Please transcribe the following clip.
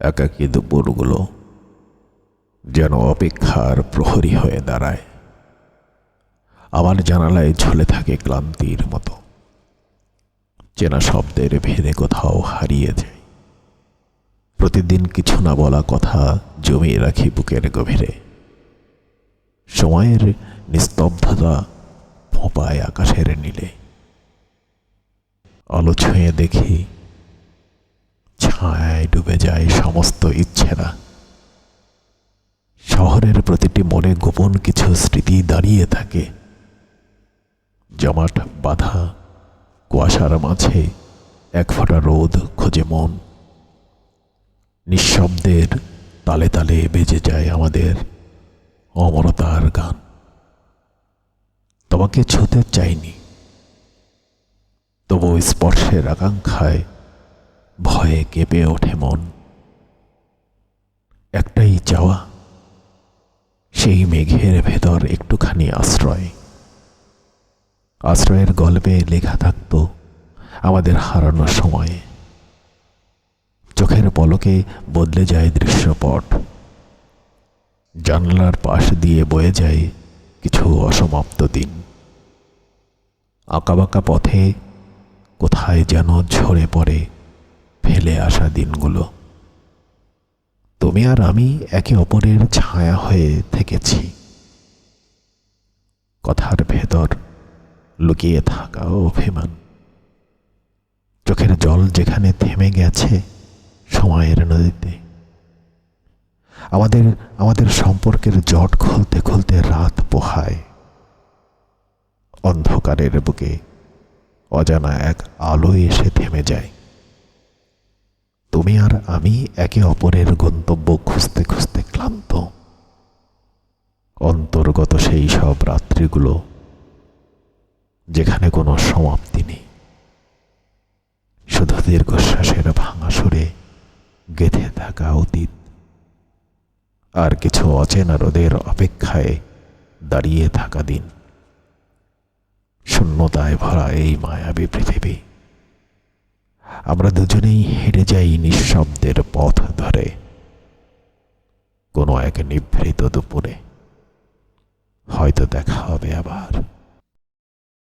একাকী দুপুরগুলো যেন অপেক্ষার প্রহরী হয়ে দাঁড়ায়। আমার জানালায় ঝুলে থাকে ক্লান্তির মতো। চেনা শব্দের ভেদে কোথাও হারিয়ে যায়। প্রতিদিন কিছু না বলা কথা জমিয়ে রাখি বুকের গভীরে। সময়ের নিস্তব্ধতা ফোঁপায় আকাশের নীলে। আলো ছুঁয়ে দেখি ছায়ায় ডুবে যায় সমস্ত ইচ্ছেরা শহরের প্রতিটি মনে গোপন কিছু স্মৃতি দাঁড়িয়ে থাকে। জমাট, বাধা, কুয়াশার মাঝে এক ফোঁটা রোদ খোঁজে মন। নিঃশব্দের তালে তালে বেজে যায় আমাদের অমরতার গান। তোমাকে ছুতে চাইনি। তবু স্পর্শের আকাঙ্ক্ষায় ভয়ে কেঁপে ওঠে মন। একটাই চাওয়া, সেই মেঘের ভেতর একটুখানি আশ্রয়। আশ্রয়ের গল্পে লেখা থাকত আমাদের হারানোর সময়ে। চোখের পলকে বদলে যায় দৃশ্যপট। জানলার পাশ দিয়ে বয়ে যায় কিছু অসমাপ্ত দিন। আঁকাবাঁকা পথে কোথায় যেন ঝরে পড়ে ফেলে আসা দিনগুলো। তুমি আর আমি একে অপরের ছায়া হয়ে থেকেছি। কথার ভেতর লুকিয়ে থাকা অভিমান। চোখের জল যেখানে থেমে গেছে সময়ের নদীতে। আমাদের আমাদের সম্পর্কের জট খুলতে খুলতে রাত পোহায়। অন্ধকারের বুকে অজানা এক আলো এসে থেমে যায়। তুমি আর আমি একে অপরের গন্তব্য খুঁজতে খুঁজতে ক্লান্ত। অন্তর্গত সেই সব রাত্রিগুলো যেখানে কোনো সমাপ্তি নেই। শুধু দীর্ঘশ্বাসের ভাঙা সুরে গেঁথে থাকা অতীত আর কিছু অচেনা রোদের অপেক্ষায় দাঁড়িয়ে থাকা দিন। শূন্যতায় ভরা এই মায়াবী পৃথিবী। আমরা দুজনেই হেঁটে যাই নিঃশব্দের পথ ধরে। কোনো এক নিভৃত দুপুরে হয়তো দেখা হবে আবার।